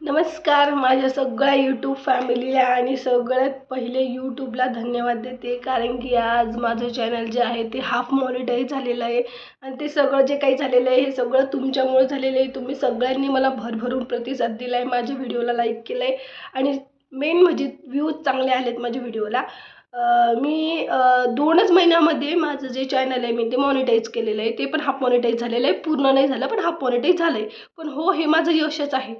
नमस्कार माझ्या सगळ्या यूट्यूब फॅमिलीला आणि सगळ्यात पहिले यूट्यूबला धन्यवाद देते कारण की आज माझं चॅनल जे आहे ते हाफ मॉनिटाईज झालेलं आहे आणि ते सगळं जे काही झालेलं आहे हे सगळं तुमच्यामुळे झालेलं आहे. तुम्ही सगळ्यांनी मला भरभरून प्रतिसाद दिला आहे माझ्या व्हिडिओला लाईक केलं आहे आणि मेन म्हणजे व्ह्यूज चांगले आलेत माझ्या व्हिडिओला मी दोनच महिन्यामध्ये माझं जे चॅनल आहे मी ते मॉनिटाईज केलेलं आहे. ते पण हाफ मॉनिटाईज झालेलं आहे. पूर्ण नाही झालं पण हाफ मॉनिटाईज झालं आहे पण हो हे माझं यशच आहे.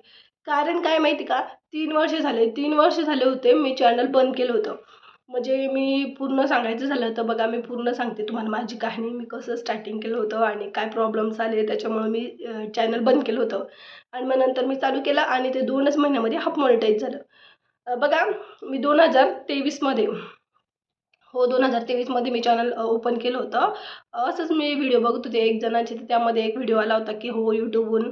कारण काय माहिती का? तीन वर्ष झाले तीन वर्ष झाले होते मी चॅनल बंद केलं होतं. म्हणजे मी पूर्ण सांगायचं झालं तर बघा मी पूर्ण सांगते तुम्हाला माझी कहाणी. मी कसं स्टार्टिंग केलं होतं आणि काय प्रॉब्लेम्स आले त्याच्यामुळे मी चॅनल बंद केलं होतं. आणि मग नंतर मी चालू केलं आणि ते दोनच महिन्यामध्ये हाफ मॉनिटाईज झालं. बघा मी दोन हजार तेवीसमध्ये हो दोन हजार तेवीसमध्ये मी चॅनल ओपन केलं होतं. असंच मी व्हिडिओ बघत होते एक जणांचे. तर त्यामध्ये एक व्हिडिओ आला होता की हो यूट्यूबहून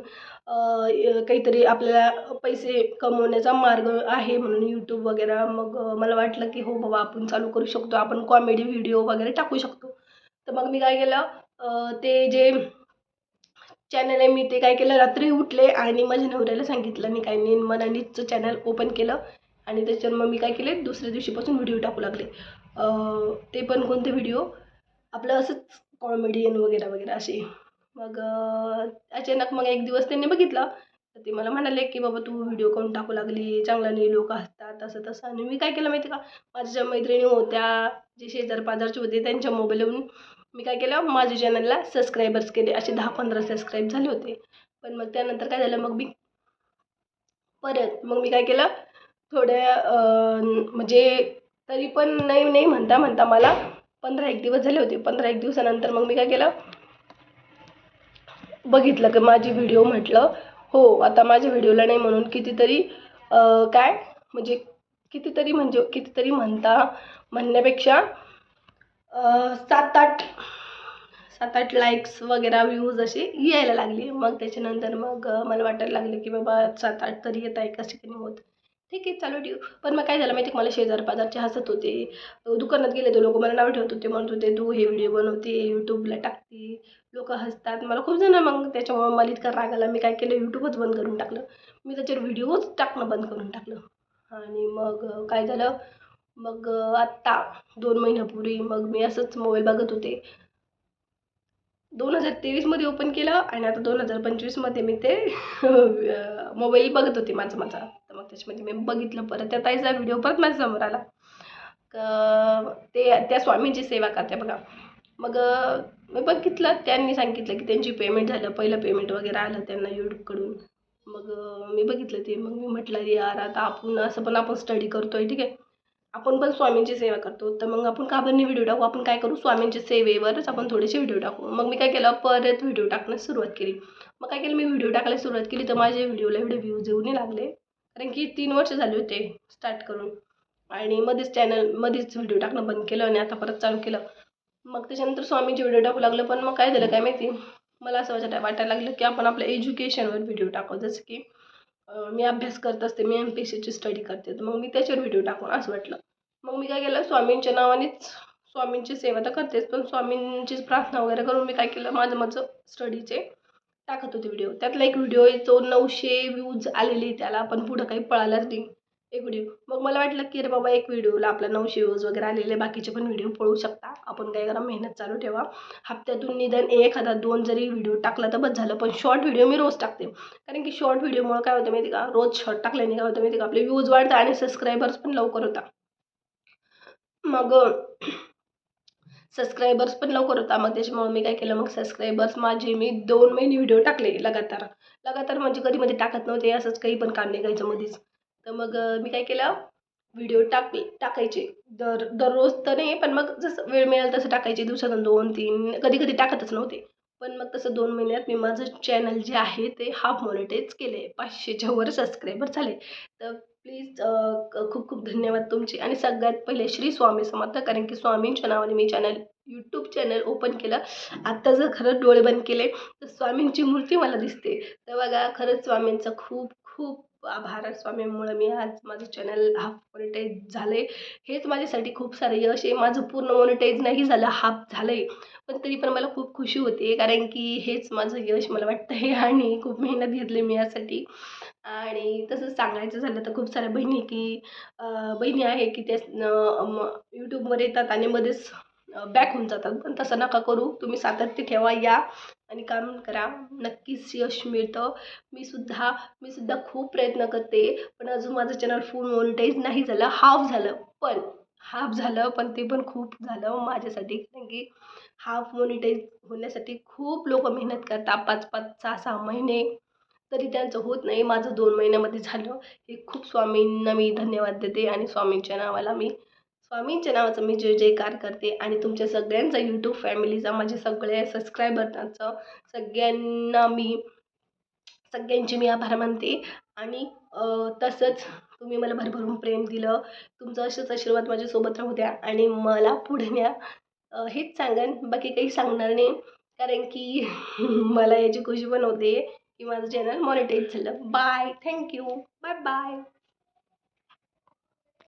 काहीतरी आपल्याला पैसे कमवण्याचा मार्ग आहे म्हणून यूट्यूब वगैरे. मग मला वाटलं की हो बाबा आपण चालू करू शकतो. आपण कॉमेडी व्हिडिओ वगैरे टाकू शकतो. तर मग मी काय केलं ते जे चॅनल आहे मी ते काय केलं रात्री उठले आणि माझ्या नवऱ्याला सांगितलं. मी काय नेन मनानीचं चॅनल ओपन केलं. आणि त्याच्यावर मग मी काय केले दुसऱ्या दिवशीपासून व्हिडिओ टाकू लागले. ते पण कोणते व्हिडिओ आपलं असंच कॉमेडियन वगैरे वगैरे असे. मग अचानक मग एक दिवस त्यांनी बघितलं. तर ते मला म्हणाले की बाबा तू व्हिडिओ काढून टाकू लागली. चांगला नाही लोक असतात असं तसं. आणि मी काय केलं माहिती का? माझ्या ज्या मैत्रिणी होत्या जे शेजार पाजारचे होते त्यांच्या मोबाईलवरून मी काय केलं माझ्या चॅनलला सबस्क्रायबर्स केले. असे दहा पंधरा सबस्क्राईब झाले होते. पण मग त्यानंतर काय झालं मग मी परत मग मी काय केलं थोड्या म्हणजे तरी पण नाही नाही म्हणता म्हणता मला पंधरा एक दिवस झाले होते. पंधरा एक दिवसानंतर मग मी काय केलं? बघितलं की माझी व्हिडिओ म्हटलं हो आता माझ्या व्हिडिओला नाही म्हणून कितीतरी काय? म्हणजे कितीतरी म्हणजे कितीतरी म्हणता म्हणण्यापेक्षा सात आठ सात आठ लाईक्स वगैरे व्ह्यूज असे यायला लागले. मग त्याच्यानंतर मग मला वाटायला लागलं की बाबा सात आठ तरी येत आहे कसे काही होत. ठीक आहे चालू ठेवू. पण मग काय झालं माहिती मला शेजार पाजारचे हसत होते. दुकानात गेले ते लोक मला नाव ठेवत होते म्हणत होते तू हे व्हिडिओ बनवते यूट्यूबला टाकते. लोक हसतात. मला खूप जण मग त्याच्यामुळे मला इतका राग आला. मी काय केलं? यूट्यूबच बंद करून टाकलं. मी त्याच्यावर व्हिडिओच टाकणं बंद करून टाकलं. आणि मग काय झालं? मग आत्ता दोन महिन्यापूर्वी मग मी असंच मोबाईल बघत होते. दोन हजार तेवीसमध्ये ओपन केलं आणि आता दोन हजार पंचवीसमध्ये मी ते मोबाईल बघत होते माझा माझा. तर मग त्याच्यामध्ये मी बघितलं परत. त्या ताईचा व्हिडिओ परत माझ्यासमोर आला. ते त्या स्वामींची सेवा करते बघा. मग मी बघितलं. त्यांनी सांगितलं की त्यांची पेमेंट झालं. पहिलं पेमेंट वगैरे आलं त्यांना यूट्यूबकडून. मग मी बघितलं ते. मग मी म्हटलं यार आता आपण असं पण आपण स्टडी करतोय ठीक आहे. आपण पण स्वामींची सेवा करतो. तर मग आपण का बरं नाही व्हिडिओ टाकू? आपण काय करू? स्वामींच्या सेवेवरच आपण थोडेसे व्हिडिओ टाकू. मग मी काय केलं? परत व्हिडिओ टाकण्यास सुरुवात केली. मग काय केलं? मी व्हिडिओ टाकायला सुरुवात केली. तर माझ्या व्हिडिओला एवढे व्ह्यूज येऊ नाही लागले. कारण की तीन वर्ष झाले होते स्टार्ट करून. आणि मध्येच चॅनल मध्येच व्हिडिओ टाकणं बंद केलं आणि आता परत चालू केलं. मग त्याच्यानंतर स्वामींचे व्हिडिओ टाकू लागलं पण मग काय झालं काय माहिती? मला असं वाटत वाटायला लागलं की आपण आपल्या एज्युकेशनवर व्हिडिओ टाकू. जसं की मी अभ्यास करत असते मी एम पी एस सीची स्टडी करते तर मग मी त्याच्यावर व्हिडिओ टाकून असं वाटलं. मग मी काय केलं स्वामींच्या नावानेच स्वामींची सेवा तर करतेच पण स्वामींचीच प्रार्थना वगैरे करून मी काय केलं माझं माझं स्टडीचे टाकत होते व्हिडिओ त्यातला एक व्हिडिओ आहे तो नऊशे व्ह्यूज आलेले त्याला पण पुढं काही पळालाच नाही. एक व्हिडिओ मग मला वाटलं की अरे बाबा एक व्हिडिओला आपला नऊशे व्ह्यूज वगैरे आलेले बाकीचे पण व्हिडिओ पळू शकता. आपण काय करा मेहनत चालू ठेवा. हप्त्यातून निदान एखादा दोन जरी व्हिडिओ टाकला तर बस झालं पण शॉर्ट व्हिडिओ मी रोज टाकते. कारण की शॉर्ट व्हिडिओमुळे काय होतं माहिती का? रोज शॉर्ट टाकल्याने काय होतं माहिती का? आपले व्ह्यूज वाढतात आणि सबस्क्रायबर्स पण लवकर होतात. मग सबस्क्रायबर्स पण लवकर होता. मग त्याच्यामुळे मी काय केलं मग सबस्क्रायबर्स माझे मी दोन महिने व्हिडिओ टाकले लगातार. लगातार म्हणजे कधी मध्ये टाकत नव्हते असंच काही पण काम निघायचं मध्येच तर मग मी काय केलं व्हिडिओ टाक टाकायचे. दर दररोज तर नाही पण मग जसं वेळ मिळेल तसं टाकायचे. दिवसातून दोन तीन कधी कधी टाकतच नव्हते. पण मग तसं दोन महिन्यात मी माझं चॅनल जे आहे ते हाफ मॉनिटाईज केले पाचशेच्या वर सबस्क्रायबर झाले. तर प्लीज खूप खूप धन्यवाद तुमचे. आणि सगळ्यात पहिले श्री स्वामी समर्थ कारण की स्वामींच्या नावाने मी चॅनल यूट्यूब चॅनल ओपन केलं. आत्ता जर खरंच डोळे बंद केले तर स्वामींची मूर्ती मला दिसते. तर बघा खरंच स्वामींचा खूप खूप आभार. स्वामींमुळे मी आज माझं चॅनल हाफ मॉनिटाईज आहे हेच माझ्यासाठी खूप सारं यश आहे. माझं पूर्ण मॉनिटाईज नाही झालं हाफ झालं आहे पण तरी पण मला खूप खुशी होते कारण की हेच माझं यश मला वाटतं आहे आणि खूप मेहनत घेतली मी यासाठी. आणि तसंच सांगायचं झालं तर खूप साऱ्या बहिणी की बहिणी आहे की त्या यूट्यूबवर येतात आणि मध्येच बॅक होऊन जातात. पण तसं नका करू. तुम्ही सातत्य ठेवा या आणि काम करा. नक्कीच यश मिळतं. मी सुद्धा मी सुद्धा खूप प्रयत्न करते. पण अजून माझं चॅनल फुल मॉनिटाईज नाही झालं. हाफ झालं. पण हाफ झालं. पण ते पण खूप झालं माझ्यासाठी. कारण की हाफ मॉनिटाईज होण्यासाठी खूप लोक मेहनत करतात. पाच पाच सहा सहा महिने. तरी त्यांचं होत नाही. माझं दोन महिन्यामध्ये झालं. हे खूप स्वामींना मी धन्यवाद देते आणि स्वामींच्या नावाला मी स्वामींच्या नावाचं मी जय जयकार करते. आणि तुमच्या सगळ्यांचा यूट्यूब फॅमिलीचा माझे सगळे सबस्क्रायबरचं सगळ्यांना मी सगळ्यांचे मी आभार मानते. आणि तसंच तुम्ही मला भरभरून प्रेम दिलं. तुमचं असेच आशीर्वाद माझ्यासोबत राहू द्या आणि मला पुढे न्या. हेच सांगेन. बाकी काही सांगणार नाही. कारण की मला याची खुशी पण होते. You must general monetize love. Bye. Thank you. Bye bye.